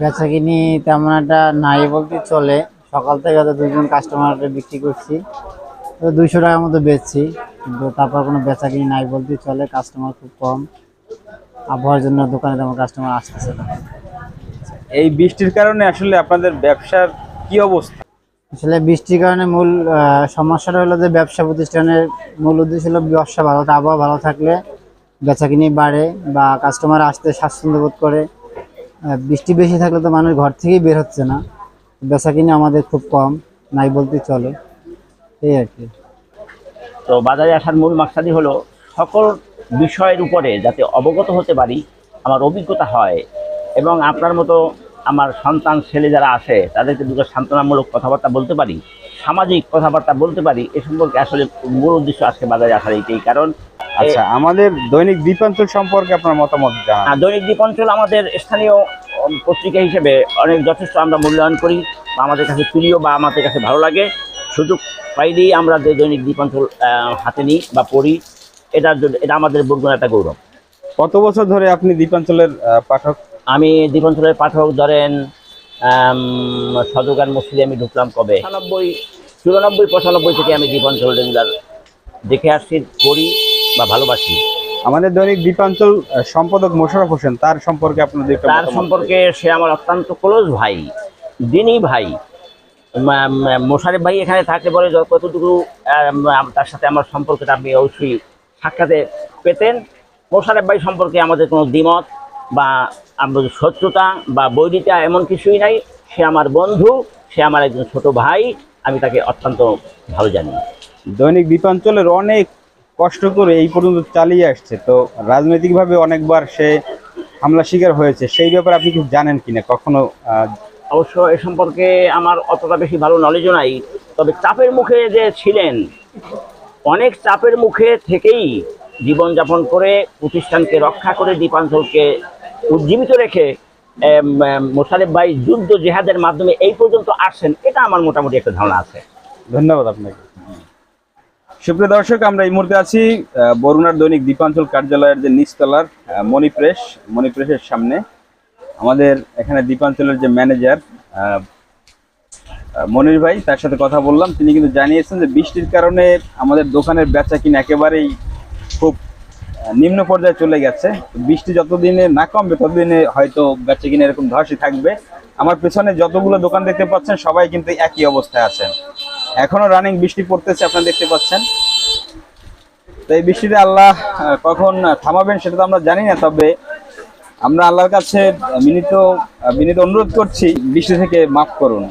বেচা কিনি তেমন একটা নাই বলতে চলে। সকাল থেকে হয়তো দুজন কাস্টমার বিক্রি করছি। দুইশো টাকার মতো বেচছি। কিন্তু তারপর কোনো বেচা কিনি নাই বলতে চলে কাস্টমার খুব কম। আবহাওয়ার জন্য দোকানে তেমন কাস্টমার আসতেছে না। এই বৃষ্টির কারণে আসলে আপনাদের ব্যবসার কি অবস্থা? আসলে বৃষ্টির কারণে মূল সমস্যাটা হলো যে ব্যবসা প্রতিষ্ঠানের মূল উদ্দেশ্য হলো ব্যবসা ভালো আবহাওয়া ভালো থাকলে বেচা কিনি বাড়ে বা কাস্টমার আসতে স্বাচ্ছন্দ্য বোধ করে বৃষ্টি বেশি থাকলে তো মানুষ ঘর থেকেই বের হচ্ছে না। বেচা কিনি আমাদের খুব কম, নাই বলতে চলে। এই আর কি। তো বাজারে আসার মূল মাকসাদই হলো সকল বিষয়ের উপরে যাতে অবগত হতে পারি, আমার অভিজ্ঞতা হয় এবং আপনার মতো আমার সন্তান, ছেলে যারা আসে তাদেরকে দুটো সান্ত্বনামূলক কথাবার্তা বলতে পারি, সামাজিক কথাবার্তা বলতে পারি, এ সম্পর্কে আসলে মূল উদ্দেশ্য আজকে বাজারে আসার এইটাই। কারণ আচ্ছা আমাদের দৈনিক দ্বীপাঞ্চল সম্পর্কে আপনার মতামত জানান। আর দৈনিক দ্বীপাঞ্চল আমাদের স্থানীয় পত্রিকা হিসেবে অনেক যথেষ্ট আমরা মূল্যায়ন করি বা আমাদের কাছে প্রিয় বা আমাদের কাছে ভালো লাগে। সুযোগ পাইলেই আমরা যে দৈনিক দ্বীপাঞ্চল আহ, হাতে নিই বা পড়ি এটার জন্য এটা আমাদের বলগুন একটা গৌরব। কত বছর ধরে আপনি দ্বীপাঞ্চলের পাঠক? আমি দ্বীপাঞ্চলের পাঠক ধরেন সদরকার মসজিদে আমি ঢুকলাম কবে? পঁচানব্বই চুরানব্বই পঁচানব্বই থেকে আমি দ্বীপাঞ্চল রেগুলার দেখে আসছি পড়ি। বা ভালোবাসি। আমাদের দৈনিক দ্বীপাঞ্চল সম্পাদক মোশারফ হোসেন তার সম্পর্কে আপনাদের তার সম্পর্কে সে আমার অত্যন্ত ক্লোজ ভাই দিনই ভাই। মোশারেফ ভাই এখানে পরে যত- কতটুকু তার সাথে আমার সম্পর্কটা আপনি অবশ্যই সাক্ষাতে পেতেন। মোশারেফ ভাই সম্পর্কে আমাদের কোনো দ্বিমত বা আমাদের শত্রুতা বা বৈরিতা এমন কিছুই নাই। সে আমার বন্ধু সে আমার একজন ছোট ভাই আমি তাকে অত্যন্ত ভালো জানি। দৈনিক দ্বীপাঞ্চলের অনেক কষ্ট করে এই পর্যন্ত চালিয়ে আসছে। তো রাজনৈতিকভাবে অনেকবার সে হামলা শিকার হয়েছে সেই ব্যাপারে আপনি কিছু জানেন কিনা? কখনো অবশ্য এ সম্পর্কে আমার অতটা বেশি ভালো নলেজও নাই। তবে চাপের মুখে যে ছিলেন অনেক চাপের মুখে থেকেই জীবনযাপন করে প্রতিষ্ঠানকে রক্ষা করে দ্বীপাঞ্চলকে উজ্জীবিত রেখে মোশারেফ ভাই যুদ্ধ জেহাদের মাধ্যমে এই পর্যন্ত আসছেন এটা আমার মোটামুটি একটা ধারণা আছে। ধন্যবাদ আপনাকে। সুপ্রিয় দর্শক আমরা এই মুহূর্তে আছি বরুণার দৈনিক দ্বীপাঞ্চল কার্যালয়ের যে নিচতলার আহ, মণি প্রেস মণি প্রেসের সামনে। আমাদের এখানে দ্বীপাঞ্চলের যে ম্যানেজার মনির ভাই তার সাথে কথা বললাম। তিনি কিন্তু জানিয়েছেন যে বৃষ্টির কারণে আমাদের দোকানের বেচা কিনা একেবারেই খুব নিম্ন পর্যায়ে চলে গেছে। বৃষ্টি যতদিনে না কমবে ততদিনে হয়তো বেচা কিনা এরকম ধসই থাকবে। আমার পেছনে যতগুলো দোকান দেখতে পাচ্ছেন সবাই কিন্তু একই অবস্থায় আছেন। এখনও রানিং বৃষ্টি পড়তেছে আপনারা দেখতে পাচ্ছেন। তো এই বৃষ্টিতে আল্লাহ কখন থামাবেন সেটা তো আমরা জানি না তবে আমরা আল্লাহর কাছে আহ, বিনীত অনুরোধ করছি বৃষ্টি থেকে মাফ করুন।